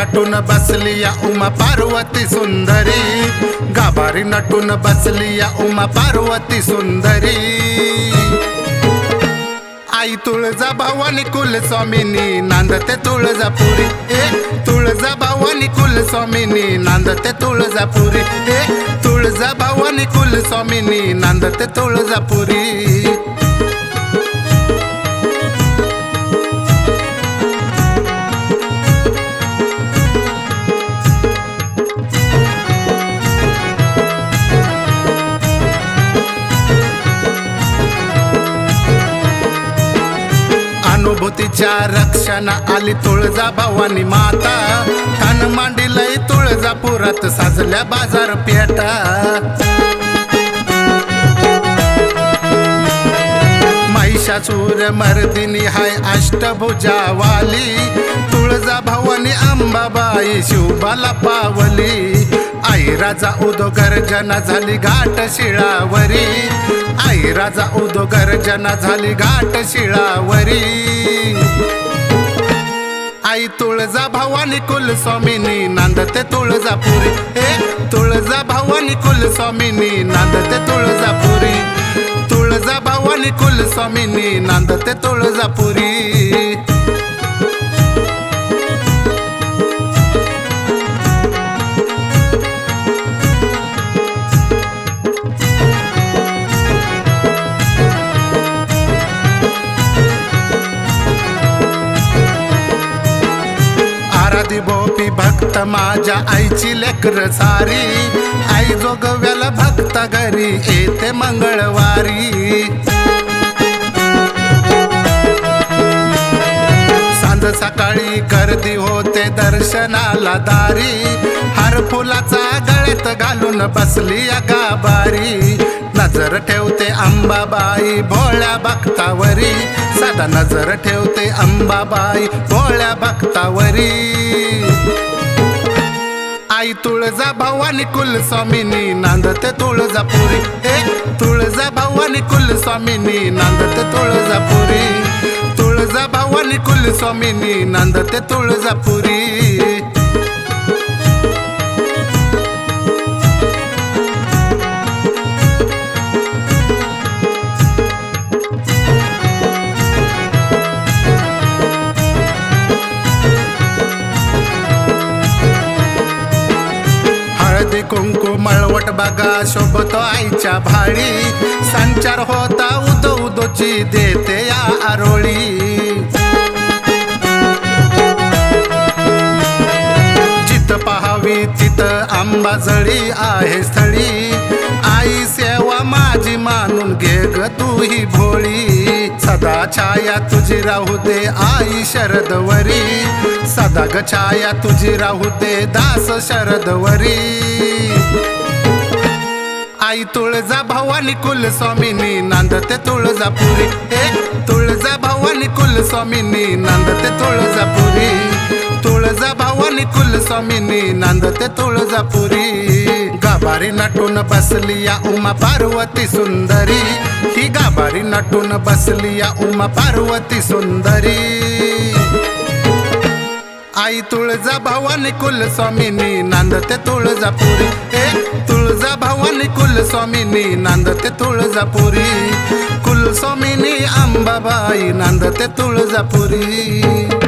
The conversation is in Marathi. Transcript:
नटून बसली या उमा पार्वती सुंदरी. गाभारी नटून बसली या उमा पार्वती सुंदरी. आई तुळजा भवानी कुल स्वामिनी नांदते तुळजापुरी. ए तुळजा भवानी कुल स्वामिनी नांदते तुळजापुरी. ए तुळजा भवानी कुल स्वामिनी नांदते तुळजापुरी. अनुभूतीच्या रक्षणा आली तुळजा भवानी माता. कान मांडीलय तुळजापुरात साजल्या बाजार पेटा. महिषासूर मर्दिनी हाय अष्टभुजा वाली तुळजा भवानी अंबाबाई शिवबाला पावली. आई राजा उदो गर्जना झाली घाट शिळावरी. आई राजा उदो गर्जना झाली घाट शिळावरी. आई तुळजा भवानी कुल स्वामिनी नांदते तुळजापुरी. हे तुळजा भवानी कुल स्वामिनी नांदते तुळजापुरी. तुळजा भवानी कुलस्वामिनी नांदते तुळजापुरी. आराधी भक्त माझ्या आईची लेकर सारी. आई जोगव्याला भक्त घरी येते मंगळवारी. सांज सकाळी गर्दी होते दर्शनाला दारी. हर फुलाचा गळ्यात घालून बसली या गाभारी. नजर ठेवते अंबाबाई भोळ्या भक्तावरी. सदा नजर ठेवते अंबाबाई भोळ्या भक्तावरी. आई तुळजा भवानी कुल स्वामिनी नांदते तुळजापुरी. हे तुळजा भवानी कुल स्वामिनी नांदते तुळजापुरी. तुळजा भवानी कुल स्वामिनी नांदते तुळजापुरी. कुंकू मळवट बघा शोभतो आईच्या भाळी. संचार होता उदो उदोची देते या आरोळी. जित पहावी चित आंबाजळी आहे स्थळी. आई सेवा माझी मानून घे ग तू ही भोळी. सदा छाया तुझी राहू दे आई शरदवरी. सदा ग छाया तुझी राहू दे दास शरदवरी. आई तुळजा भवानी कुल स्वामिनी नांदते तुळजापुरी. हे तुळजा भवानी कुल स्वामिनी नांदते तुळजापुरी. तुळजा भवानी कुलस्वामिनी नांदते तुळजापुरी. गाभारी नटून बसली या उमा पार्वती सुंदरी. ही गाभारी नटून बसली या उमा पार्वती सुंदरी. आई तुळजा भवानी कुल स्वामिनी नांदते तुळजापुरी. ए तुळजा भवानी कुलस्वामिनी नांदते तुळजापुरी. कुलस्वामिनी अंबाबाई नांदते तुळजापुरी.